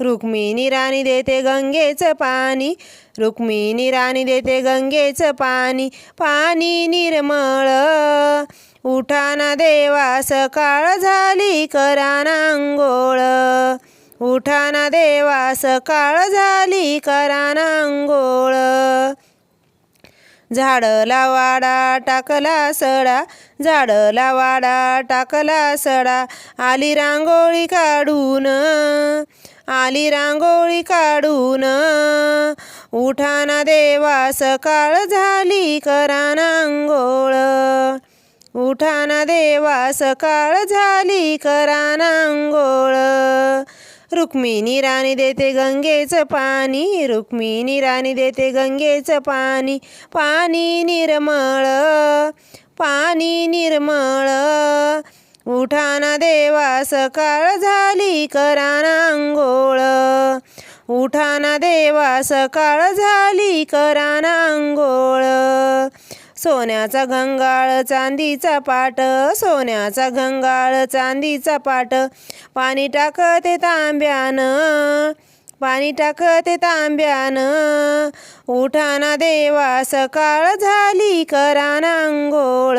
रुक्मिणी राणी देते गंगेचं पाणी. रुक्मिणी राणी देते गंगेचं पाणी. पाणी निर्मळ. उठाना देवा सकाळ झाली कराना अंघोळ उठाना देवा सकाळ झाली कराना अंघोळ झाडला वाडा टाकला सडा. झाडला वाडा टाकला सडा. आली रांगोळी काढून. आली रांगोळी काढून. उठाना देवा सकाळ झाली कराना अंघोळ उठाना देवा सकाळ झाली कराना अंघोळ रुक्मिणी राणी देते गंगेचं पाणी रुक्मिणी राणी देते गंगेचं पाणी पाणी निर्मळ पाणी निर्मळ. उठाना देवा सकाळ झाली कराना अंघोळ. उठाना देवा सकाळ झाली कराना अंघोळ. सोन्याचा घंगाळ चांदीचा पाट सोन्याचा घंगाळ चांदीचा पाट. पाणी टाकते तांब्यानं पाणी टाकते तांब्यानं. उठाना देवा सकाळ झाली कराना अंघोळ.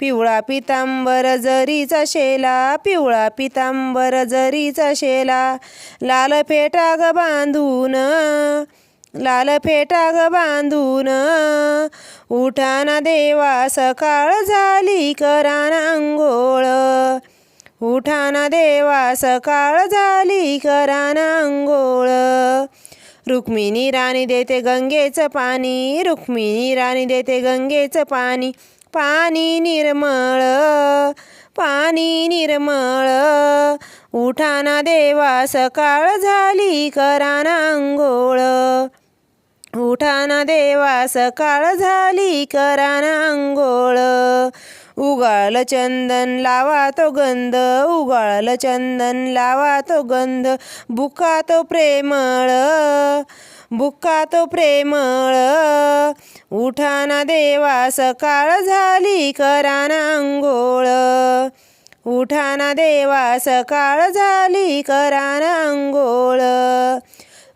पिवळा पितांबर जरीचा शेला पिवळा पितांबर जरीचा शेला. लाल फेटा ग बांधून लाल फेटा ग बांधून उठाना देवा सकाळ झाली कराना अंघोळ. उठाना देवा सकाळ झाली कराना अंघोळ. रुक्मिणी राणी देते गंगेचं पाणी रुक्मिणी राणी देते गंगेचं पाणी. पाणी निर्मळ पाणी निर्मळ. उठाना देवा सकाळ झाली कराना अंघोळ उठाना देवा सकाळ झाली कराना अंघोळ उगाळलं चंदन लावा तो गंध उगाळलं चंदन लावा तो गंध बुका तो प्रेमळ. बुक्का तो प्रेमळ उठाना देवा सकाळ झाली कराना अंघोळ उठाना देवा सकाळ झाली कराना अंघोळ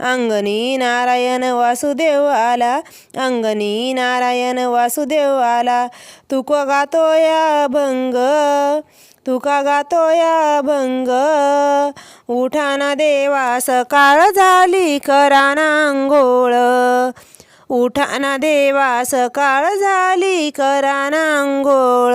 अंगणी नारायण वासुदेव आला अंगणी नारायण वासुदेव आला तुका गातो या भंग तुका गातो या भंग उठाना देवा सकाळ झाली कराना अंघोळ उठाना देवा सकाळ झाली कराना अंघोळ